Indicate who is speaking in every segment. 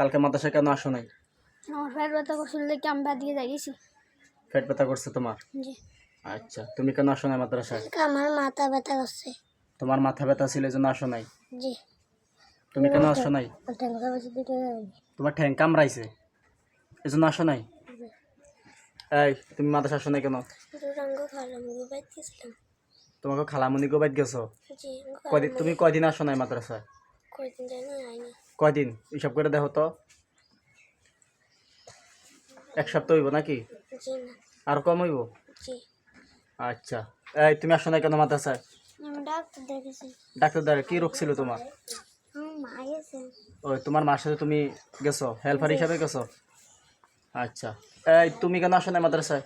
Speaker 1: কালকে মাদ্রাসায় কেন আসো নাই?
Speaker 2: আমার পেট ব্যথা করছিল দেখে আমি বাদ দিয়ে যাইছি
Speaker 1: পেট ব্যথা করছে তোমার?
Speaker 2: জি।
Speaker 1: আচ্ছা তুমি কেন আসো নাই মাদ্রাসায়?
Speaker 2: আমার মাথা ব্যথা করছে।
Speaker 1: তোমার মাথা ব্যথা ছিল এই জন্য আসো নাই?
Speaker 2: জি।
Speaker 1: তুমি কেন আসো নাই? তোমার ঠ্যাং কামড়াইছে? এই জন্য আসো নাই? এই তুমি মাদ্রাসা আসো নাই কেন? তোমাকে খালামুনি গোবাইত গেছো? তুমি কয়দিন আসো নাই মাদ্রাসায়?
Speaker 2: কয়দিন
Speaker 1: হিসাব করে দেখো তো। এক সপ্তাহ হইব নাকি? আর কম হইব? আচ্ছা। এই তুমি আসো নাই কেন মাদ্রাসায়?
Speaker 2: ডাক্তার
Speaker 1: দ্বারা কি রোগ ছিল তোমার? ওই তোমার মার সাথে তুমি গেছো? হেল্পার হিসাবে গেছো? আচ্ছা। এই তুমি কেন আসো নাই মাদ্রাসায়?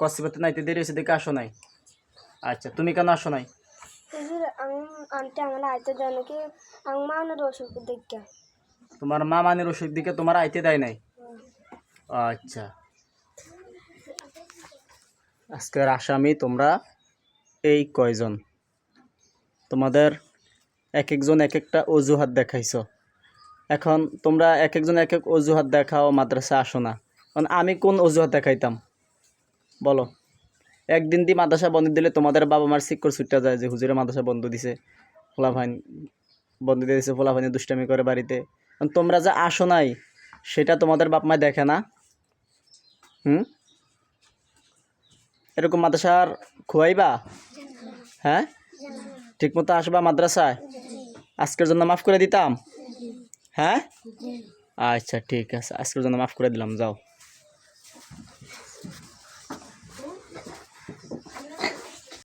Speaker 1: কষ্টিপাতে নাইতে দেরি হয়েছে দেখে আসো নাই। আচ্ছা তুমি কেন আসো নাই? তোমার মা মানের ওষুধ দিকে তোমার আইতে দেয় নাই? আচ্ছা। আজকের আসামি তোমরা এই কয়জন? তোমাদের এক একজন এক একটা অজুহাত দেখাইছ। এখন তোমরা এক একজন এক এক অজুহাত দেখাও, মাদ্রাসা আসো না। আমি কোন অজুহাত দেখাইতাম? বলো। একদিন দিয়ে মাদ্রাসা বন্ধ দিলে তোমাদের বাবা মার শিক্ষর ছুটতে যায় যে, হুজুরে মাদ্রাসা বন্ধ দিছে। ফোলাফাইন বন্ধ দিয়ে দিছে, ফোলাফাইনে দুষ্টামি করে বাড়িতে। তোমরা যে আসো নাই, সেটা তোমাদের বাপ মায় দেখে না। হুম? এরকম মাদ্রাসার খোয়াইবা? হ্যাঁ? ঠিক মতো আসবা মাদ্রাসায়? আজকের জন্য মাফ করে দিতাম? হ্যাঁ? আচ্ছা ঠিক আছে। আজকের জন্য মাফ করে দিলাম, যাও।